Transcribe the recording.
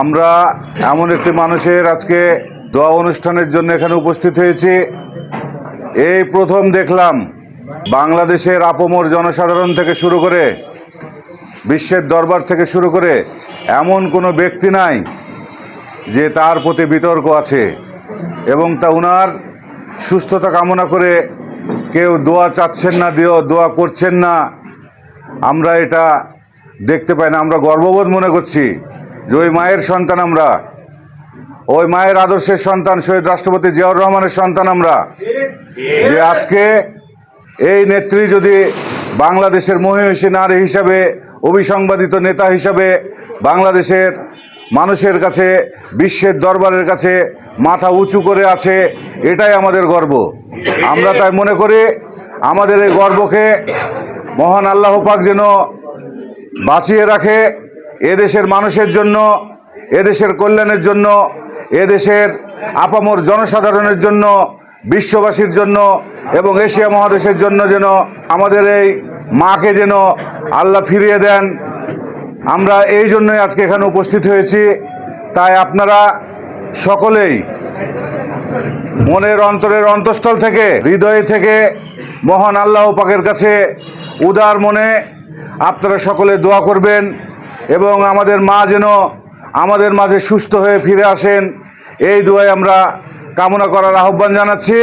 আমরা এমন একটি মানুষের আজকে দোয়া অনুষ্ঠানের জন্য এখানে উপস্থিত হয়েছি। এই প্রথম দেখলাম বাংলাদেশের আপমর জনসাধারণ থেকে শুরু করে, বিশ্বের দরবার থেকে শুরু করে এমন কোনো ব্যক্তি নাই যে তার প্রতি বিতর্ক আছে এবং তা উনার সুস্থতা কামনা করে কেউ দোয়া চাচ্ছেন না দিও দোয়া করছেন না। আমরা এটা দেখতে পাই না, আমরা গর্ববোধ মনে করছি। যে ওই মায়ের সন্তান আমরা, ওই মায়ের আদর্শের সন্তান শহীদ রাষ্ট্রপতি জিয়াউর রহমানের সন্তান আমরা। যে আজকে এই নেত্রী যদি বাংলাদেশের মহিষী নারী হিসাবে, অভিসংবাদিত নেতা হিসাবে বাংলাদেশের মানুষের কাছে, বিশ্বের দরবারের কাছে মাথা উঁচু করে আছে, এটাই আমাদের গর্ব। আমরা তাই মনে করি, আমাদের এই গর্বকে মহান আল্লাহ পাক যেন বাঁচিয়ে রাখে এদেশের মানুষের জন্য, এদেশের কল্যাণের জন্য, এদেশের আপামর জনসাধারণের জন্য, বিশ্ববাসীর জন্য এবং এশিয়া মহাদেশের জন্য যেন আমাদের এই মাকে যেন আল্লাহ ফিরিয়ে দেন। আমরা এই জন্যই আজকে এখানে উপস্থিত হয়েছি। তাই আপনারা সকলেই মনের অন্তরের অন্তঃস্থল থেকে, হৃদয় থেকে মহান আল্লাহ পাকের কাছে উদার মনে আপনারা সকলে দোয়া করবেন। এবং আমাদের মা যেন আমাদের মাঝে সুস্থ হয়ে ফিরে আসেন, এই দোয়ায় আমরা কামনা করার আহ্বান জানাচ্ছি।